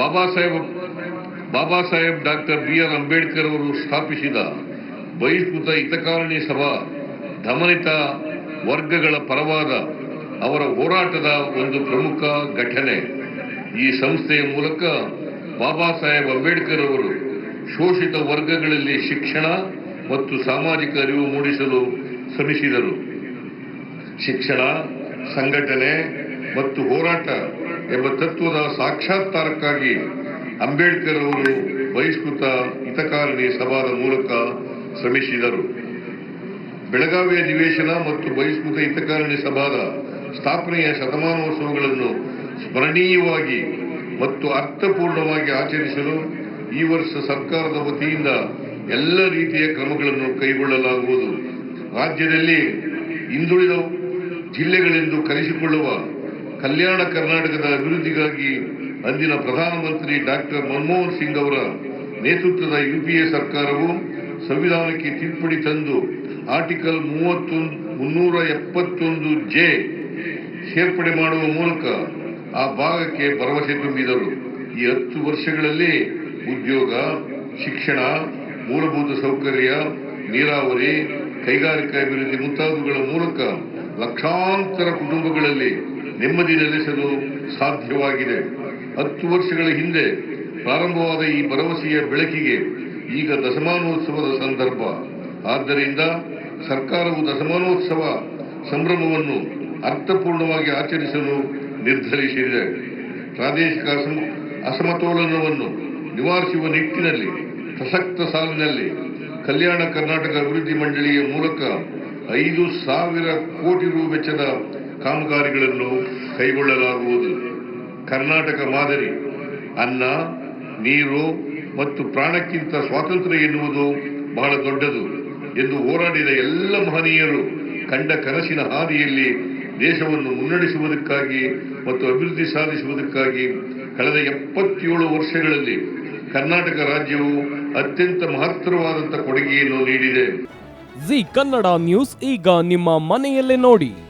Baba Saheb Baba Saheb doctor B R Ambedkar ಅವರು ಸ್ಥಾಪಿಸಿದ ಬಹಿಷ್ಕೃತ ಹಿತಕಾರಣಿ ಸಭಾ ದಮನಿತ ವರ್ಗಗಳ ಪರವಾದ ಅವರ ಹೋರಾಟದ ಒಂದು ಪ್ರಮುಖ ಘಟನೆ. ಈ ಸಂಸ್ಥೆಯ ಮೂಲಕ ಬಾಬಾ ಸಾಹೇಬ್ ಅಂಬೇಡ್ಕರ್ ಅವರು ಶೋಷಿತ ವರ್ಗಗಳಲ್ಲಿ ಶಿಕ್ಷಣ ಮತ್ತು ಸಾಮಾಜಿಕ ಅರಿವು ಮೂಡಿಸಲು ಶ್ರಮಿಸಿದರು. ಶಿಕ್ಷಣ, ಸಂಘಟನೆ ಮತ್ತು ಹೋರಾಟ ಎಂಬ ತತ್ವದ ಸಾಕ್ಷಾತ್ಕಾರಕ್ಕಾಗಿ ಅಂಬೇಡ್ಕರ್ ಅವರು ಬಹಿಷ್ಕೃತ ಹಿತಕಾರಣಿ ಸಭಾದ ಮೂಲಕ ಶ್ರಮಿಸಿದರು. ಬೆಳಗಾವಿ ಅಧಿವೇಶನ ಮತ್ತು ಬಹಿಷ್ಕೃತ ಹಿತಕಾರಣಿ ಸಭಾದ ಸ್ಥಾಪನೆಯ ಶತಮಾನೋತ್ಸವಗಳನ್ನು ಸ್ಮರಣೀಯವಾಗಿ ಮತ್ತು ಅರ್ಥಪೂರ್ಣವಾಗಿ ಆಚರಿಸಲು ಈ ವರ್ಷ ಸರ್ಕಾರದ ವತಿಯಿಂದ ಎಲ್ಲ ರೀತಿಯ ಕ್ರಮಗಳನ್ನು ಕೈಗೊಳ್ಳಲಾಗುವುದು. ರಾಜ್ಯದಲ್ಲಿ ಹಿಂದುಳಿದ ಜಿಲ್ಲೆಗಳೆಂದು ಕರೆಸಿಕೊಳ್ಳುವ ಕಲ್ಯಾಣ ಕರ್ನಾಟಕದ ಅಭಿವೃದ್ಧಿಗಾಗಿ ಅಂದಿನ ಪ್ರಧಾನಮಂತ್ರಿ ಡಾಕ್ಟರ್ ಮನಮೋಹನ್ ಸಿಂಗ್ ಅವರ ನೇತೃತ್ವದ ಯುಪಿಎ ಸರ್ಕಾರವು ಸಂವಿಧಾನಕ್ಕೆ ತಿದ್ದುಪಡಿ ತಂದು ಆರ್ಟಿಕಲ್ ಮೂವತ್ತೊಂದು, ಮುನ್ನೂರ ಎಪ್ಪತ್ತೊಂದು ಜೆ ಸೇರ್ಪಡೆ ಮಾಡುವ ಮೂಲಕ ಆ ಭಾಗಕ್ಕೆ ಭರವಸೆ ತುಂಬಿದರು. ಈ ಹತ್ತು ವರ್ಷಗಳಲ್ಲಿ ಉದ್ಯೋಗ, ಶಿಕ್ಷಣ, ಮೂಲಭೂತ ಸೌಕರ್ಯ, ನೀರಾವರಿ, ಕೈಗಾರಿಕಾ ಅಭಿವೃದ್ಧಿ ಮುಂತಾದವುಗಳ ಮೂಲಕ ಲಕ್ಷಾಂತರ ಕುಟುಂಬಗಳಲ್ಲಿ ನೆಮ್ಮದಿ ನೆಲೆಸಲು ಸಾಧ್ಯವಾಗಿದೆ. ಹತ್ತು ವರ್ಷಗಳ ಹಿಂದೆ ಪ್ರಾರಂಭವಾದ ಈ ಭರವಸೆಯ ಬೆಳಕಿಗೆ ಈಗ ದಶಮಾನೋತ್ಸವದ ಸಂದರ್ಭ. ಆದ್ದರಿಂದ ಸರ್ಕಾರವು ದಶಮಾನೋತ್ಸವ ಸಂಭ್ರಮವನ್ನು ಅರ್ಥಪೂರ್ಣವಾಗಿ ಆಚರಿಸಲು ನಿರ್ಧರಿಸಿದೆ. ಪ್ರಾದೇಶಿಕ ಅಸಮ- ಅಸಮತೋಲನವನ್ನು ನಿವಾರಿಸುವ ನಿಟ್ಟಿನಲ್ಲಿ, ಪ್ರಸಕ್ತ ಸಾಲಿನಲ್ಲಿ ಕಲ್ಯಾಣ ಕರ್ನಾಟಕ ಅಭಿವೃದ್ಧಿ ಮಂಡಳಿಯ ಮೂಲಕ ಐದು ಸಾವಿರ ಕೋಟಿ ರು ವೆಚ್ಚದ ಕಾಮಗಾರಿಗಳನ್ನು ಕೈಗೊಳ್ಳಲಾಗುವುದು. ಕರ್ನಾಟಕ ಮಾದರಿ, ಅನ್ನ, ನೀರು ಮತ್ತು ಪ್ರಾಣಕ್ಕಿಂತ ಸ್ವಾತಂತ್ರ್ಯ ಎನ್ನುವುದು ಬಹಳ ದೊಡ್ಡದು ಎಂದು ಹೋರಾಡಿದ ಎಲ್ಲ ಮಹನೀಯರು ಕಂಡ ಕನಸಿನ ಹಾದಿಯಲ್ಲಿ ದೇಶವನ್ನು ಮುನ್ನಡೆಸುವುದಕ್ಕಾಗಿ ಮತ್ತು ಅಭಿವೃದ್ಧಿ ಸಾಧಿಸುವುದಕ್ಕಾಗಿ ಕಳೆದ ಎಪ್ಪತ್ತೇಳು ವರ್ಷಗಳಲ್ಲಿ ಕರ್ನಾಟಕ ರಾಜ್ಯವು ಅತ್ಯಂತ ಮಹತ್ತರವಾದಂತಹ ಕೊಡುಗೆಯನ್ನು ನೀಡಿದೆ. ಜಿ ಕನ್ನಡ ನ್ಯೂಸ್ ಈಗ ನಿಮ್ಮ ಮನೆಯಲ್ಲೇ ನೋಡಿ.